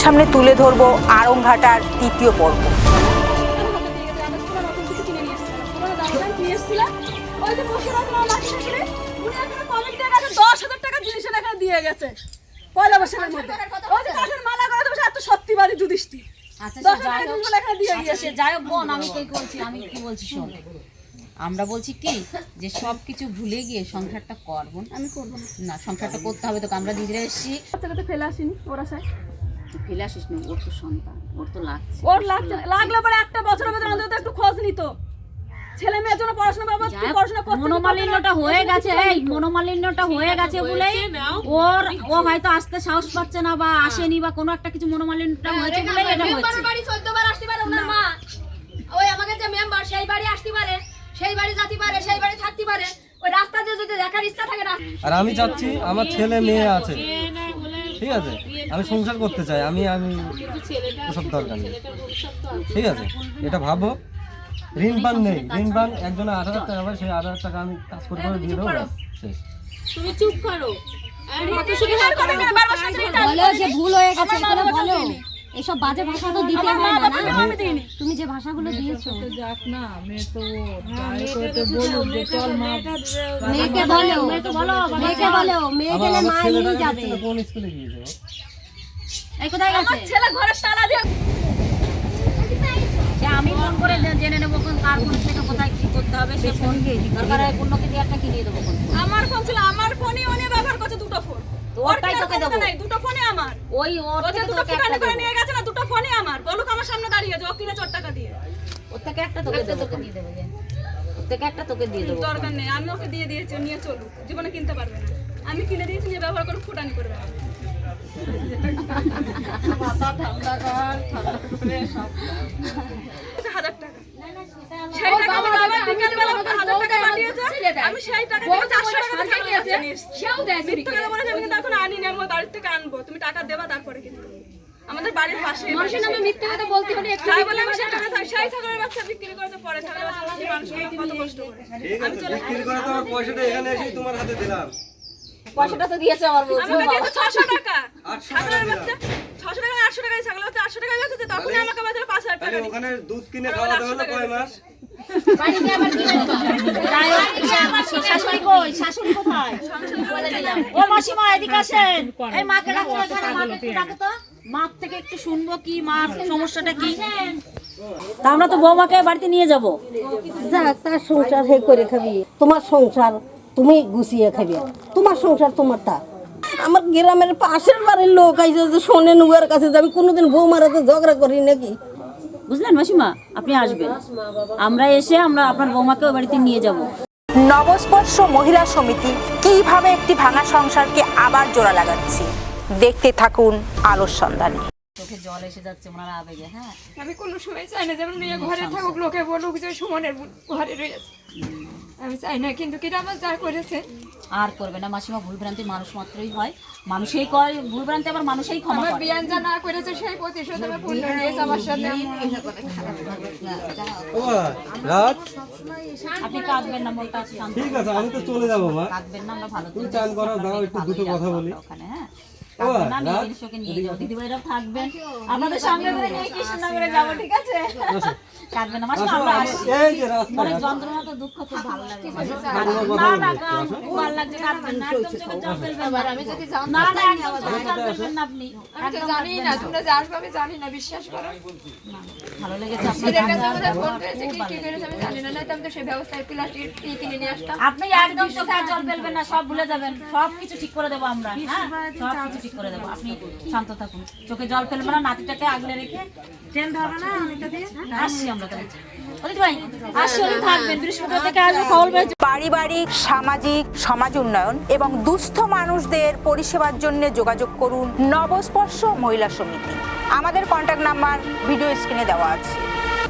সামনে তুলে ধরব আরংঘাটার তৃতীয় পর্ব। দিয়ে গেছে পয়লা বছরের মধ্যে ওই যে কাঠের মালা করে দেবো এত সত্যিবাদী যুধিষ্ঠি যাই হোক জিনিসগুলো এখানে দিয়ে গিয়েছে সে যাই হোক বোন আমি কি বলছি আমি কি বলছি শোন। আমরা বলছি কি যে সব কিছু ভুলে গিয়ে সংসারটা কর বোন। আমি করব না। না সংসারটা করতে হবে তোকে আমরা নিজেরা এসেছি। ফেলে আসিনি ওরা সাই তুই ফেলে আসিস না ওর তো সন্তান ওর তো লাগছে। ওর লাগছে লাগলে পরে একটা বছরের ভেতরে অন্তত একটু খোঁজ নিত। ছেলে মেয়ের জন্য পড়াশোনা বাবা পড়াশোনা করতে মনোমালিন্যটা হয়ে গেছে এই মনোমালিন্যটা হয়ে গেছে বলেই ওর ও হয়তো আসতে সাহস পাচ্ছে না বা আসেনি বা কোনো একটা কিছু মনোমালিন্যটা হয়েছে এটা হয়েছে। আসতে পারে ওনার মা। ওই আমাকে যে মেম্বার সেই বাড়ি আসতে পারে সেই বাড়ি যেতে পারে সেই বাড়ি থাকতে পারে। ওই রাস্তা দিয়ে যদি দেখার ইচ্ছা থাকে না আর আমি চাচ্ছি আমার ছেলে মেয়ে আছে। ঠিক আছে? আমি সংসার করতে চাই আমি আমি ওসব দরকার নেই। ঠিক আছে? এটা ভাবো। ঋণ পান নেই। ঋণ পান একজনে আট হাজার টাকা পায় সেই আট হাজার টাকা আমি কাজ করে করে দিয়ে দেবো শেষ। তুমি ব্যাস, শেষ বলো যে ভুল হয়ে গেছে এখানে বলো। এসব বাজে ভাষা তো দিতে হয় না। তুমি যে ভাষাগুলো দিয়েছ। মেয়েকে বলো মেয়েকে বলো মেয়ে আমার গেলে মা যাবে। কোন স্কুলে গিয়েছে এই কোথায় গেছে? ছেলে ঘরের তালা দিয়ে আমি ফোন করে জেনে নেব কোন কার ফোন থেকে কোথায় কি করতে হবে সে ফোন দরকার হয় পূর্ণকে দিয়ে একটা কিনিয়ে দেবো ফোন? আমার ফোন ছিল আমার ফোনই উনি ব্যবহার করছে দুটো ফোন। তো ওর ওটাই কেনার তোকে দেবো। দুটো ফোনই আমার। ওই ওর থেকে দুটো ফুটানি করে নিয়ে গেছে না দুটো ফোনই আমার। বলুক আমার সামনে দাঁড়িয়ে আছে ও কিনে চোর টাকা দিয়ে। ওর থেকে একটা তোকে দেবো দিয়ে দেবো ওর থেকে একটা তোকে দিয়ে দেবো দরকার নেই আমি ওকে দিয়ে দিয়েছি নিয়ে চলুক। জীবনে কিনতে পারবে না। আমি কিনে দিয়েছি নিয়ে ব্যবহার করে ফুটানি করবে। হাজার টাকা। সেই টাকা আমার বিকালবেলা হাজার টাকা আমি সেই টাকা দিয়ে দিয়ে আমি কিন্তু এখন আনি না থেকে আনব। তুমি টাকা দেবা তারপরে কিন্তু। আমাদের বাড়ির পাশে মানুষের নামে মিথ্যে কথা বলতে হলে তাই বলে আমি টাকা চাই সেই ছাগলের বাচ্চা বিক্রি করতে পরে ছাগলের বাচ্চা বিক্রি কত কষ্ট করে। আমি চলে বিক্রি করে তো পয়সাটা এখানে এসেই তোমার হাতে দিলাম। পয়সাটা তো দিয়েছে আমার বলছে আমাকে দিয়েছে টাকা। টাকা টাকা টাকা ছাগলের বাচ্চা টাকা আমাকে বাজারে পাঁচ হাজার টাকা ওখানে দুধ কিনে খাওয়াতে হলো কয় মাস? কই? শাশুড়ি কোথায়? ও মাসিমা এদিকে আসেন। এই মাকে ডাকো এখানে মাকে একটু ডাকো তো। মার থেকে একটু শুনব কি মার সমস্যাটা কি। তা আমরা তো বৌমাকে বাড়িতে নিয়ে যাব। যাক তার সংসার হে করে খাবি। তোমার সংসার তুমি গুছিয়ে খাবি। তোমার সংসার তোমার তা আমার গ্রামের পাশের বাড়ির লোক আইসে যে শোনে নুয়ার কাছে যে আমি কোনোদিন বউ মারাতে ঝগড়া করি নাকি? বুঝলেন মাসিমা? আপনি আসবেন। আমরা এসে আমরা আপনার বৌমাকে ওই বাড়িতে নিয়ে যাব। নবস্পর্শ মহিলা সমিতি কীভাবে একটি ভাঙা সংসারকে আবার জোড়া লাগাচ্ছে? দেখতে থাকুন আলোর সন্ধানে। চোখে জল এসে যাচ্ছে ওনার আবেগে হ্যাঁ? আমি কোনো সময় চাই না যেমন নিয়ে ঘরে থাকুক লোকে বলুক যে সুমনের ঘরে রয়েছে। আমি চাই না কিন্তু আমার যা করেছে। আর করবে না মাসিমা ভুল ভ্রান্তি মানুষ মাত্রই হয়। মানুষই করে ভুল ভ্রান্তি আবার মানুষই ক্ষমা আমার করে। বিয়ান যা না করেছে সেই প্রতিশোধ আমার পূর্ণ নিয়েছে আমার সাথে। ও রাত আপনি কাঁদবেন না মনটা শান্ত ঠিক আছে আমি তো চলে যাব মা। কাঁদবেন না আমরা ভালো তুমি চান করো দাও একটু দুটো কথা বলি। ওখানে হ্যাঁ। সঙ্গে করে নিয়ে কৃষ্ণনগরে যাব ঠিক আছে? কাঁদবেন না মাসিমা আমরা যন্ত্রণা দুঃখ খুব ভালো লাগে। না না গান খুব ভালো লাগছে কাঁদবেন না একদম চোখে জল ফেলবেন না। আমি যদি জান না না একদম চোখে জল ফেলবেন না আপনি। আমি তো জানি না তোমরা যে আসবে আমি জানি না বিশ্বাস করো। ভালো লেগেছে এদের কাছে। আমাদের ফোন করেছে কি কি করেছে আমি জানি না না আমি তো সেই ব্যবস্থায় প্লাস্টিক কিনে নিয়ে আসতাম। আপনি একদম চোখে জল ফেলবেন না সব ভুলে যাবেন। সব কিছু ঠিক করে দেবো আমরা হ্যাঁ? সব কিছু ঠিক করে দেবো। আপনি শান্ত থাকুন। চোখে জল ফেলবেন না নাতিটাকে আগলে রেখে ট্রেন ধরবে না আসছি আমরা তাহলে। পারিবারিক, সামাজিক, সমাজ উন্নয়ন এবং দুস্থ মানুষদের পরিষেবার জন্য যোগাযোগ করুন নবস্পর্শ মহিলা সমিতি। আমাদের কন্ট্যাক্ট নাম্বার ভিডিও স্ক্রিনে দেওয়া আছে।